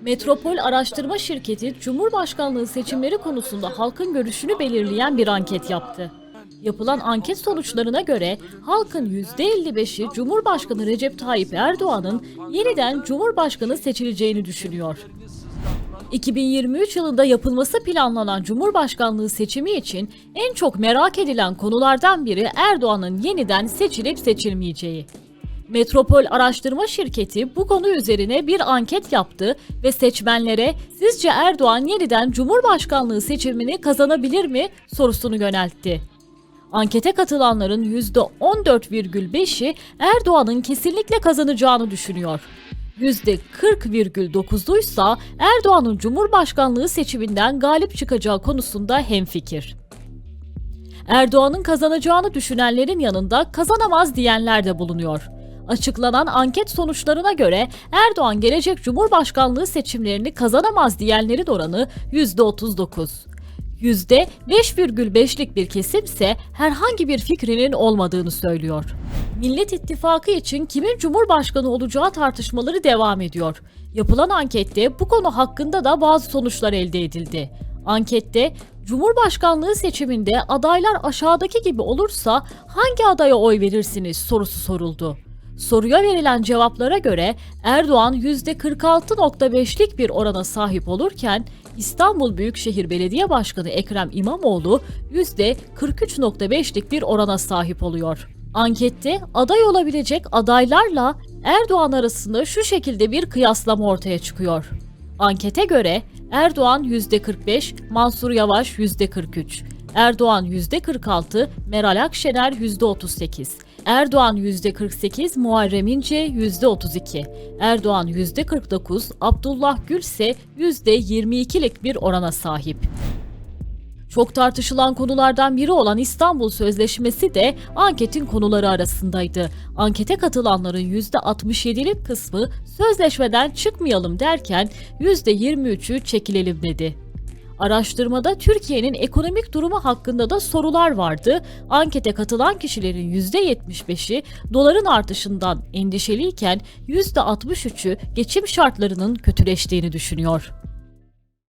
Metropol Araştırma Şirketi Cumhurbaşkanlığı seçimleri konusunda halkın görüşünü belirleyen bir anket yaptı. Yapılan anket sonuçlarına göre halkın %55'i Cumhurbaşkanı Recep Tayyip Erdoğan'ın yeniden Cumhurbaşkanı seçileceğini düşünüyor. 2023 yılında yapılması planlanan Cumhurbaşkanlığı seçimi için en çok merak edilen konulardan biri Erdoğan'ın yeniden seçilip seçilmeyeceği. Metropol Araştırma Şirketi bu konu üzerine bir anket yaptı ve seçmenlere sizce Erdoğan yeniden Cumhurbaşkanlığı seçimini kazanabilir mi sorusunu yöneltti. Ankete katılanların %14,5'i Erdoğan'ın kesinlikle kazanacağını düşünüyor. %40,9'uysa Erdoğan'ın Cumhurbaşkanlığı seçiminden galip çıkacağı konusunda hemfikir. Erdoğan'ın kazanacağını düşünenlerin yanında kazanamaz diyenler de bulunuyor. Açıklanan anket sonuçlarına göre Erdoğan gelecek Cumhurbaşkanlığı seçimlerini kazanamaz diyenlerin oranı %39. %5,5'lik bir kesimse herhangi bir fikrinin olmadığını söylüyor. Millet İttifakı için kimin Cumhurbaşkanı olacağı tartışmaları devam ediyor. Yapılan ankette bu konu hakkında da bazı sonuçlar elde edildi. Ankette Cumhurbaşkanlığı seçiminde adaylar aşağıdaki gibi olursa hangi adaya oy verirsiniz sorusu soruldu. Soruya verilen cevaplara göre Erdoğan %46.5'lik bir orana sahip olurken İstanbul Büyükşehir Belediye Başkanı Ekrem İmamoğlu %43.5'lik bir orana sahip oluyor. Ankette aday olabilecek adaylarla Erdoğan arasında şu şekilde bir kıyaslama ortaya çıkıyor. Ankete göre Erdoğan %45, Mansur Yavaş %43, Erdoğan %46, Meral Akşener %38, Erdoğan %48, Muharrem İnce %32, Erdoğan %49, Abdullah Gül ise %22'lik bir orana sahip. Çok tartışılan konulardan biri olan İstanbul Sözleşmesi de anketin konuları arasındaydı. Ankete katılanların %67'lik kısmı sözleşmeden çıkmayalım derken %23'ü çekilelim dedi. Araştırmada Türkiye'nin ekonomik durumu hakkında da sorular vardı. Ankete katılan kişilerin %75'i doların artışından endişeliyken %63'ü geçim şartlarının kötüleştiğini düşünüyor.